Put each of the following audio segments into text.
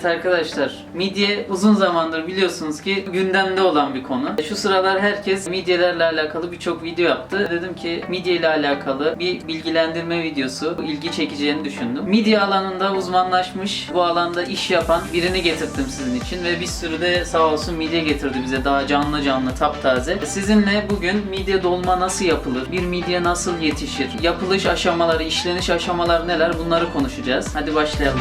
Evet arkadaşlar, midye uzun zamandır biliyorsunuz ki gündemde olan bir konu. Şu sıralar herkes midyelerle alakalı birçok video yaptı. Dedim ki midye ile alakalı bir bilgilendirme videosu ilgi çekeceğini düşündüm. Midye alanında uzmanlaşmış, bu alanda iş yapan birini getirdim sizin için ve bir sürü de sağ olsun midye getirdi bize daha canlı canlı taptaze. Sizinle bugün midye dolma nasıl yapılır, bir midye nasıl yetişir, yapılış aşamaları, işleniş aşamaları neler bunları konuşacağız. Hadi başlayalım.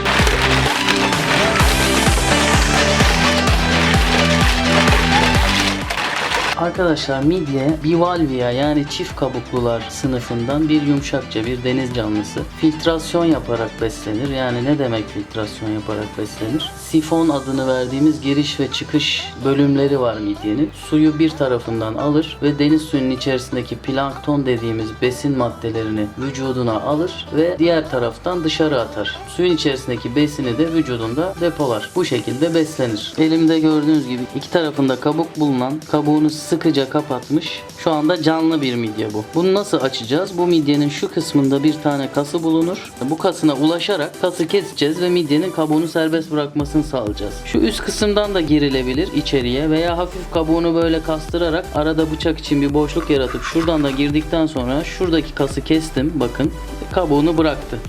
Arkadaşlar midye bivalvia yani çift kabuklular sınıfından bir yumuşakça bir deniz canlısı. Filtrasyon yaparak beslenir. Yani ne demek filtrasyon yaparak beslenir? Sifon adını verdiğimiz giriş ve çıkış bölümleri var midyenin. Suyu bir tarafından alır ve deniz suyunun içerisindeki plankton dediğimiz besin maddelerini vücuduna alır ve diğer taraftan dışarı atar. Suyun içerisindeki besini de vücudunda depolar. Bu şekilde beslenir. Elimde gördüğünüz gibi iki tarafında kabuk bulunan kabuğunu sıkıca kapatmış. Şu anda canlı bir midye bu. Bunu nasıl açacağız? Bu midyenin şu kısmında bir tane kası bulunur. Bu kasına ulaşarak kası keseceğiz ve midyenin kabuğunu serbest bırakmasını sağlayacağız. Şu üst kısımdan da girilebilir içeriye veya hafif kabuğunu böyle kastırarak arada bıçak için bir boşluk yaratıp şuradan da girdikten sonra şuradaki kası kestim. Bakın kabuğunu bıraktı.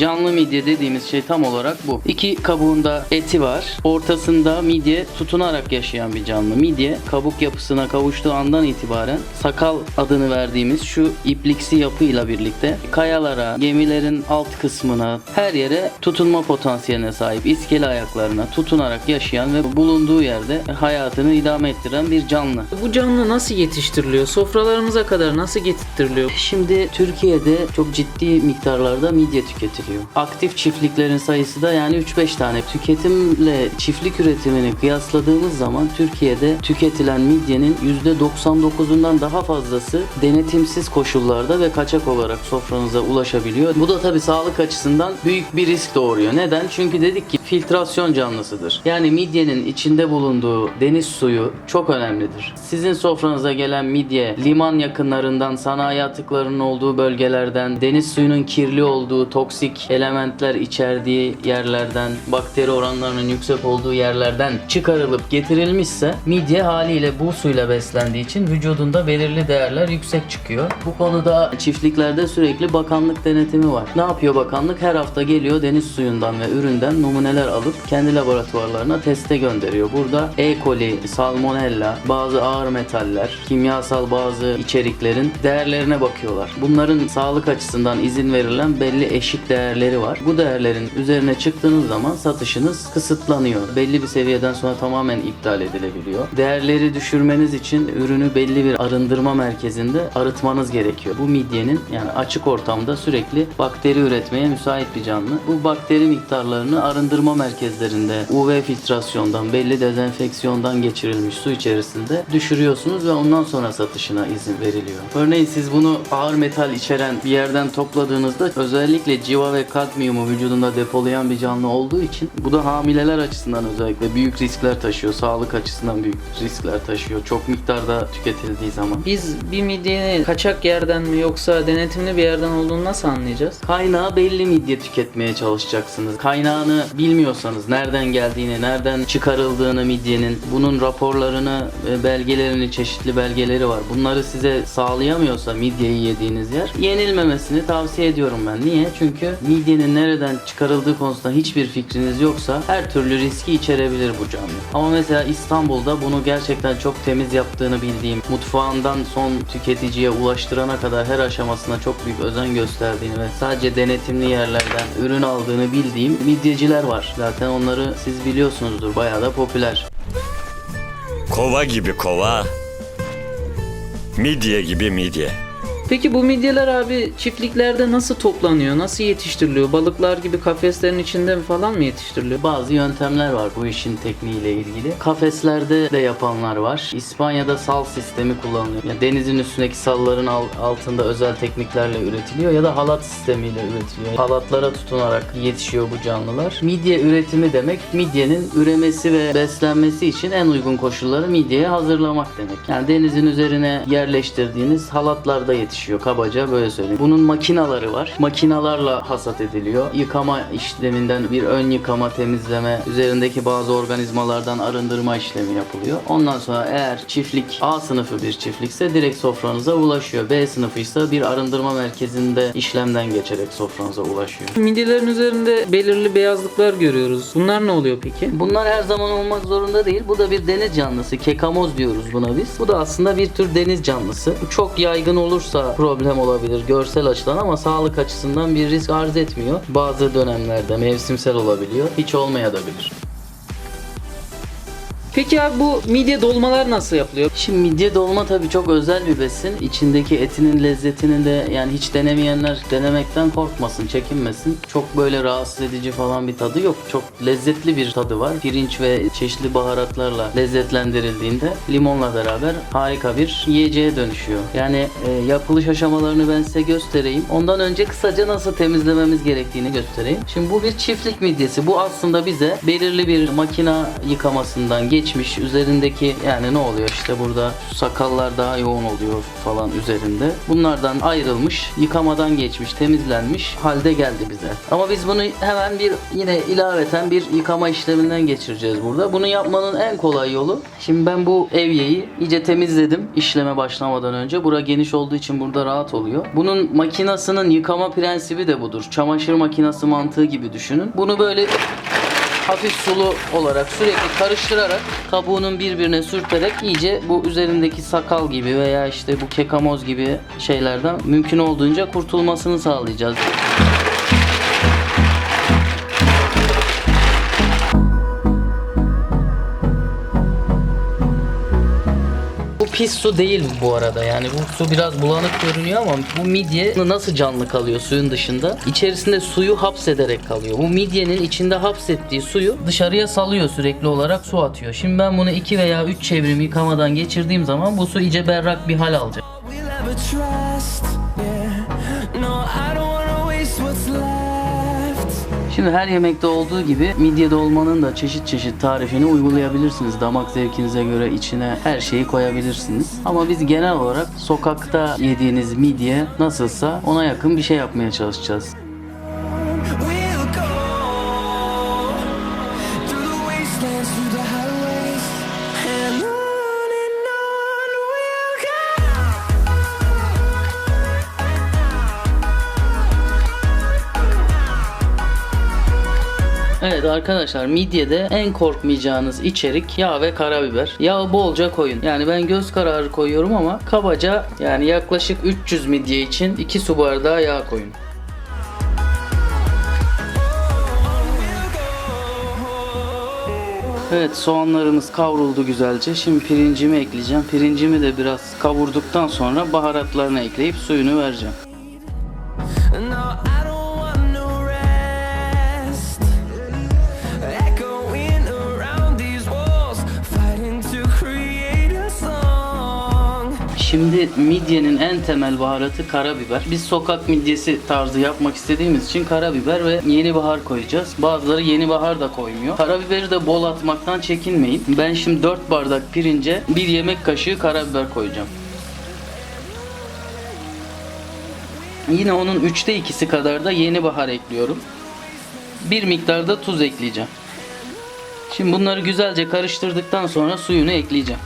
Canlı midye dediğimiz şey tam olarak bu. İki kabuğunda eti var. Ortasında midye tutunarak yaşayan bir canlı. Midye kabuk yapısına kavuştuğu andan itibaren sakal adını verdiğimiz şu ipliksi yapıyla birlikte kayalara, gemilerin alt kısmına, her yere tutunma potansiyeline sahip iskele ayaklarına tutunarak yaşayan ve bulunduğu yerde hayatını idame ettiren bir canlı. Bu canlı nasıl yetiştiriliyor? Sofralarımıza kadar nasıl getirtiliyor? Şimdi Türkiye'de çok ciddi miktarlarda midye tüketiliyor. Aktif çiftliklerin sayısı da yani 3-5 tane. Tüketimle çiftlik üretimini kıyasladığımız zaman Türkiye'de tüketilen midyenin %99'undan daha fazlası denetimsiz koşullarda ve kaçak olarak sofranıza ulaşabiliyor. Bu da tabii sağlık açısından büyük bir risk doğuruyor. Neden? Çünkü dedik ki filtrasyon canlısıdır. Yani midyenin içinde bulunduğu deniz suyu çok önemlidir. Sizin sofranıza gelen midye liman yakınlarından, sanayi atıklarının olduğu bölgelerden, deniz suyunun kirli olduğu, toksik elementler içerdiği yerlerden, bakteri oranlarının yüksek olduğu yerlerden çıkarılıp getirilmişse midye haliyle bu suyla beslendiği için vücudunda belirli değerler yüksek çıkıyor. Bu konuda çiftliklerde sürekli bakanlık denetimi var. Ne yapıyor bakanlık? Her hafta geliyor deniz suyundan ve üründen numuneler alıp kendi laboratuvarlarına teste gönderiyor. Burada E. coli, salmonella, bazı ağır metaller, kimyasal bazı içeriklerin değerlerine bakıyorlar. Bunların sağlık açısından izin verilen belli eşik değerleri var. Bu değerlerin üzerine çıktığınız zaman satışınız kısıtlanıyor. Belli bir seviyeden sonra tamamen iptal edilebiliyor. Değerleri düşürmeniz için ürünü belli bir arındırma merkezinde arıtmanız gerekiyor. Bu midyenin yani açık ortamda sürekli bakteri üretmeye müsait bir canlı. Bu bakteri miktarlarını arındırma merkezlerinde UV filtrasyondan, belli dezenfeksiyondan geçirilmiş su içerisinde düşürüyorsunuz ve ondan sonra satışına izin veriliyor. Örneğin siz bunu ağır metal içeren bir yerden topladığınızda özellikle civa ve kadmiyumu vücudunda depolayan bir canlı olduğu için bu da hamileler açısından özellikle büyük riskler taşıyor. Sağlık açısından büyük riskler taşıyor. Çok miktarda tüketildiği zaman. Biz bir midyenin kaçak yerden mi yoksa denetimli bir yerden olduğunu nasıl anlayacağız? Kaynağı belli midye tüketmeye çalışacaksınız. Kaynağını bilmiyorsanız nereden geldiğini, nereden çıkarıldığını midyenin, bunun raporlarını, ve belgelerini, çeşitli belgeleri var. Bunları size sağlayamıyorsa midyeyi yediğiniz yer yenilmemesini tavsiye ediyorum ben. Niye? Çünkü midyenin nereden çıkarıldığı konusunda hiçbir fikriniz yoksa her türlü riski içerebilir bu canlı. Ama mesela İstanbul'da bunu gerçekten çok temiz yaptığını bildiğim, mutfağından son tüketiciye ulaştırana kadar her aşamasına çok büyük özen gösterdiğini ve sadece denetimli yerlerden ürün aldığını bildiğim midyeciler var. Zaten onları siz biliyorsunuzdur. Bayağı da popüler. Kova gibi kova. Midye gibi midye. Peki bu midyeler abi çiftliklerde nasıl toplanıyor? Nasıl yetiştiriliyor? Balıklar gibi kafeslerin içinde mi falan mı yetiştiriliyor? Bazı yöntemler var bu işin tekniğiyle ilgili. Kafeslerde de yapanlar var. İspanya'da sal sistemi kullanılıyor. Yani denizin üstündeki salların al- altında özel tekniklerle üretiliyor ya da halat sistemiyle üretiliyor. Halatlara tutunarak yetişiyor bu canlılar. Midye üretimi demek midyenin üremesi ve beslenmesi için en uygun koşulları midyeye hazırlamak demek. Yani denizin üzerine yerleştirdiğiniz halatlarda yetişiyor yetişiyor kabaca böyle söyleyeyim. Bunun makinaları var. Makinalarla hasat ediliyor. Yıkama işleminden bir ön yıkama, temizleme, üzerindeki bazı organizmalardan arındırma işlemi yapılıyor. Ondan sonra eğer çiftlik A sınıfı bir çiftlikse direkt sofranıza ulaşıyor. B sınıfıysa bir arındırma merkezinde işlemden geçerek sofranıza ulaşıyor. Midyelerin üzerinde belirli beyazlıklar görüyoruz. Bunlar ne oluyor peki? Bunlar her zaman olmak zorunda değil. Bu da bir deniz canlısı. Kekamoz diyoruz buna biz. Bu da aslında bir tür deniz canlısı. Bu Çok yaygın olursa problem olabilir görsel açıdan ama sağlık açısından bir risk arz etmiyor. Bazı dönemlerde mevsimsel olabiliyor. Hiç olmayabilir. Peki abi bu midye dolmalar nasıl yapılıyor? Şimdi midye dolma tabii çok özel bir besin. İçindeki etinin lezzetini de yani hiç denemeyenler denemekten korkmasın, çekinmesin. Çok böyle rahatsız edici falan bir tadı yok. Çok lezzetli bir tadı var. Pirinç ve çeşitli baharatlarla lezzetlendirildiğinde limonla beraber harika bir yiyeceğe dönüşüyor. Yani e, yapılış aşamalarını ben size göstereyim. Ondan önce kısaca nasıl temizlememiz gerektiğini göstereyim. Şimdi bu bir çiftlik midyesi. Bu aslında bize belirli bir makina yıkamasından geçmiş. Üzerindeki yani ne oluyor işte burada sakallar daha yoğun oluyor falan üzerinde. Bunlardan ayrılmış, yıkamadan geçmiş, temizlenmiş halde geldi bize. Ama biz bunu hemen bir yine ilaveten bir yıkama işleminden geçireceğiz burada. Bunu yapmanın en kolay yolu şimdi ben bu evyeyi iyice temizledim işleme başlamadan önce. Bura geniş olduğu için burada rahat oluyor. Bunun makinasının yıkama prensibi de budur. Çamaşır makinası mantığı gibi düşünün. Bunu böyle hafif sulu olarak sürekli karıştırarak kabuğunun birbirine sürterek iyice bu üzerindeki sakal gibi veya işte bu kekamoz gibi şeylerden mümkün olduğunca kurtulmasını sağlayacağız. Bu pis su değil bu arada yani bu su biraz bulanık görünüyor ama bu midye nasıl canlı kalıyor suyun dışında? İçerisinde suyu hapsederek kalıyor. Bu midyenin içinde hapsettiği suyu dışarıya salıyor sürekli olarak su atıyor. Şimdi ben bunu 2 veya 3 çevrim yıkamadan geçirdiğim zaman bu su iyice berrak bir hal alacak. we'll Şimdi her yemekte olduğu gibi midye dolmanın da çeşit çeşit tarifini uygulayabilirsiniz. Damak zevkinize göre içine her şeyi koyabilirsiniz. Ama biz genel olarak sokakta yediğiniz midye nasılsa ona yakın bir şey yapmaya çalışacağız. Evet arkadaşlar midyede en korkmayacağınız içerik yağ ve karabiber. Yağı bolca koyun. Yani ben göz kararı koyuyorum ama kabaca yani yaklaşık 300 midye için 2 su bardağı yağ koyun. Evet soğanlarımız kavruldu güzelce. Şimdi pirincimi ekleyeceğim. Pirincimi de biraz kavurduktan sonra baharatlarını ekleyip suyunu vereceğim. Şimdi midyenin en temel baharatı karabiber. Biz sokak midyesi tarzı yapmak istediğimiz için karabiber ve yeni bahar koyacağız. Bazıları yeni bahar da koymuyor. Karabiberi de bol atmaktan çekinmeyin. Ben şimdi 4 bardak pirince 1 yemek kaşığı karabiber koyacağım. Yine onun 3'te 2'si kadar da yeni bahar ekliyorum. Bir miktar da tuz ekleyeceğim. Şimdi bunları güzelce karıştırdıktan sonra suyunu ekleyeceğim.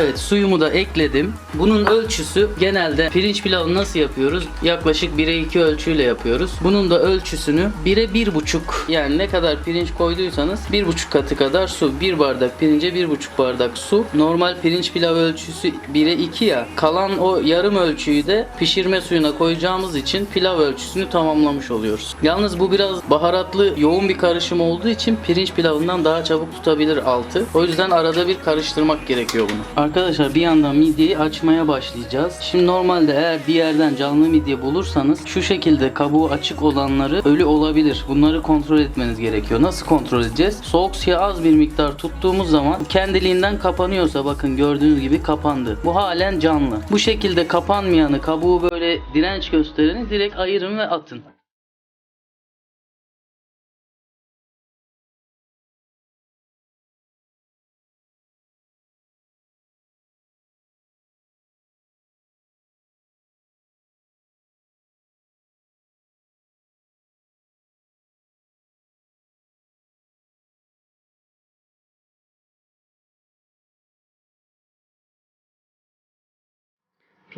Evet suyumu da ekledim. Bunun ölçüsü genelde pirinç pilavını nasıl yapıyoruz? Yaklaşık 1'e 2 ölçüyle yapıyoruz. Bunun da ölçüsünü 1'e 1,5 yani ne kadar pirinç koyduysanız 1,5 katı kadar su. 1 bardak pirince 1,5 bardak su. Normal pirinç pilav ölçüsü 1'e 2 ya. Kalan o yarım ölçüyü de pişirme suyuna koyacağımız için pilav ölçüsünü tamamlamış oluyoruz. Yalnız bu biraz baharatlı yoğun bir karışım olduğu için pirinç pilavından daha çabuk tutabilir altı. O yüzden arada bir karıştırmak gerekiyor bunu. Arkadaşlar bir yandan midyeyi açmaya başlayacağız. Şimdi normalde eğer bir yerden canlı midye bulursanız şu şekilde kabuğu açık olanları ölü olabilir. Bunları kontrol etmeniz gerekiyor. Nasıl kontrol edeceğiz? Soğuk suya az bir miktar tuttuğumuz zaman kendiliğinden kapanıyorsa bakın gördüğünüz gibi kapandı. Bu halen canlı. Bu şekilde kapanmayanı kabuğu böyle direnç göstereni direkt ayırın ve atın.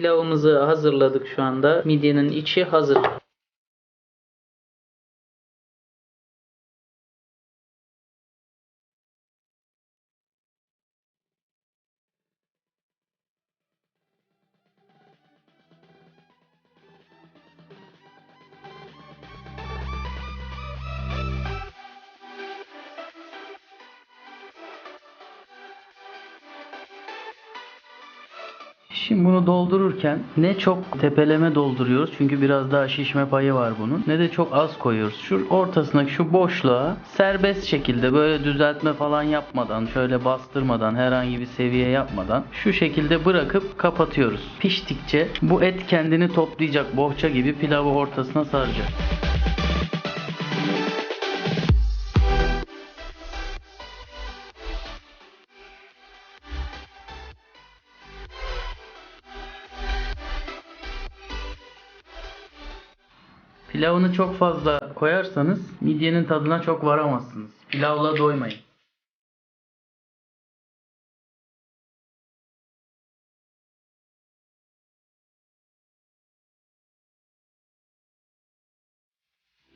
Pilavımızı hazırladık şu anda. Midyenin içi hazır. Şimdi bunu doldururken ne çok tepeleme dolduruyoruz çünkü biraz daha şişme payı var bunun ne de çok az koyuyoruz. Şu ortasındaki şu boşluğa serbest şekilde böyle düzeltme falan yapmadan şöyle bastırmadan herhangi bir seviye yapmadan şu şekilde bırakıp kapatıyoruz. Piştikçe bu et kendini toplayacak bohça gibi pilavı ortasına saracak. Pilavını çok fazla koyarsanız midyenin tadına çok varamazsınız. Pilavla doymayın.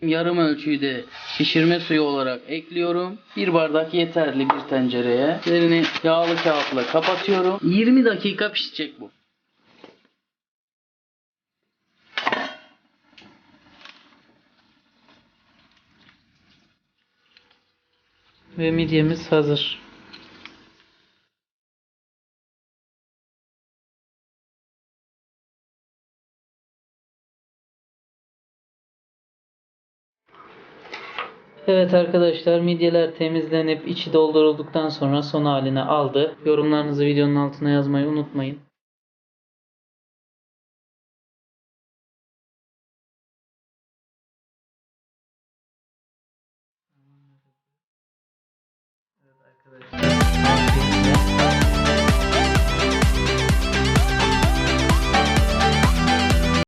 Yarım ölçüyü de pişirme suyu olarak ekliyorum. Bir bardak yeterli bir tencereye. Üzerini yağlı kağıtla kapatıyorum. 20 dakika pişecek bu. Ve midyemiz hazır. Evet arkadaşlar midyeler temizlenip içi doldurulduktan sonra son haline aldı. Yorumlarınızı videonun altına yazmayı unutmayın.